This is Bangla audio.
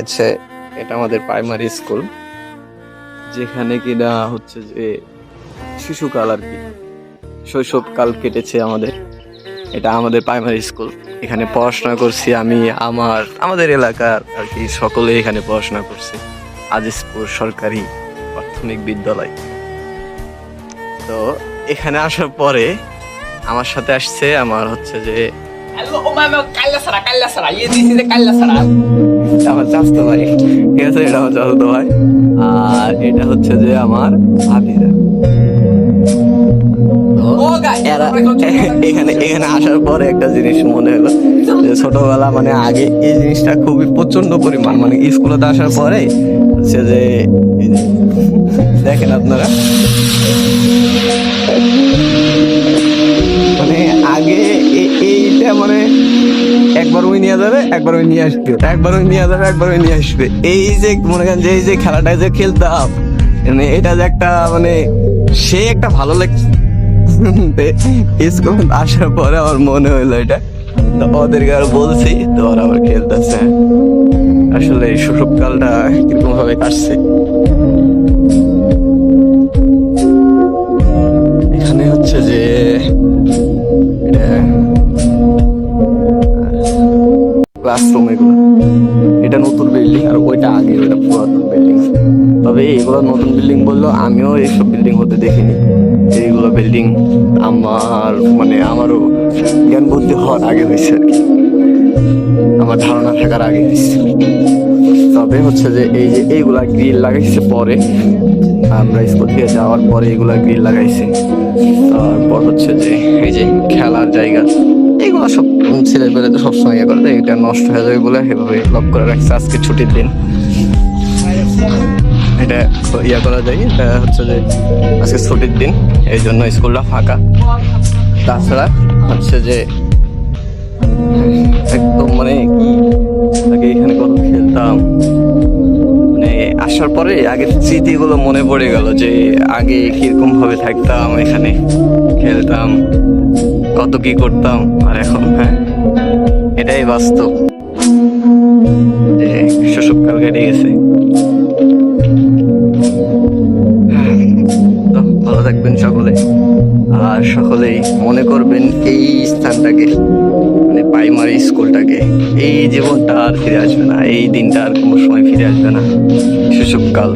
আচ্ছা এটা আমাদের প্রাইমারি স্কুল যেখানে কিনা হচ্ছে যে শিশুকাল আর কি, শৈশবকাল কেটেছে আমাদের। এটা আমাদের প্রাইমারি স্কুল এখানে পড়াশোনা করছি আমি, আমার, আমাদের এলাকার আর কি সকলে এখানে পড়াশোনা করছে, আজিজপুর সরকারি প্রাথমিক বিদ্যালয়। তো এখানে আসার পরে আমার সাথে আসছে আমার হচ্ছে যে আমার ভাই। ঠিক আছে এটা আমার ভাই। আর এটা হচ্ছে যে আমার ভাতিজা এখানে এখানে আসার পরে একটা জিনিস মনে হলো যে ছোটবেলা মানে আগে এই জিনিসটা খুবই প্রচণ্ড পরিমাণ মানে স্কুলেতে আসার পরে হচ্ছে যে, দেখেন আপনারা। একবার ওই নিয়ে যাবে, একবার ওই নিয়ে আসবে। একবার ওই নিয়ে যাবে, একবার ওই নিয়ে আসবে। এই যে, মনে করেন যে, এই যে খেলাটা যে খেলতাম মানে এটা যে একটা মানে সে একটা ভালো লাগছে স্কুল আসার পরে আমার মনে হইল এটা। তো ওদেরকে আর বলছি তো ওরা আবার খেলতেছে আসলে এই শৈশবকালটা কীরকম ভাবে কাটছে। ক্লাসরুম এগুলো। এটা নতুন বিল্ডিং আর ওইটা আগে, ওইটা পুরাতন বিল্ডিং তবে এগুলো নতুন বিল্ডিং বললেও আমিও এইসব বিল্ডিং হতে দেখিনি। এইগুলো বিল্ডিং আমার মানে আমারও জ্ঞান বুদ্ধি হওয়ার আগে হয়েছে আর কি। আমার ধারণা থাকার আগে হয়েছে। তবে হচ্ছে যে এই যে এইগুলা গ্রিল লাগাইছে পরে আমরা স্কুল থেকে যাওয়ার পরে এগুলা গ্রিল লাগাইছে। তারপর হচ্ছে যে এই যে খেলার জায়গা, এগুলো সব ছেলে পেলে তো সবসময় ইয়ে করে, এটা নষ্ট হয়ে যাবে বলে এভাবে লক করে রাখছে আজকে ছুটির দিন। এটা ইয়া করা যায়, এটা হচ্ছে যে আজকে ছুটির দিন, এই জন্য স্কুলটা ফাঁকা। তাছাড়া হচ্ছে যে একদম মানে কি আসার পরে আগের স্মৃতিগুলো মনে পড়ে গেল যে আগে কীরকম ভাবে থাকতাম, এখানে খেলতাম, কত কি করতাম, আর এখন হ্যাঁ? এটাই বাস্তব। যে শৈশবকাল কেটে গেছে। ভালো থাকবেন সকলে। আর সকলেই মনে করবেন এই স্থানটাকে মানে প্রাইমারি স্কুলটাকে এই জীবনটা আর ফিরে আসবে না, এই দিনটা আর কোনো সময় ফিরে আসবে না। শৈশবকাল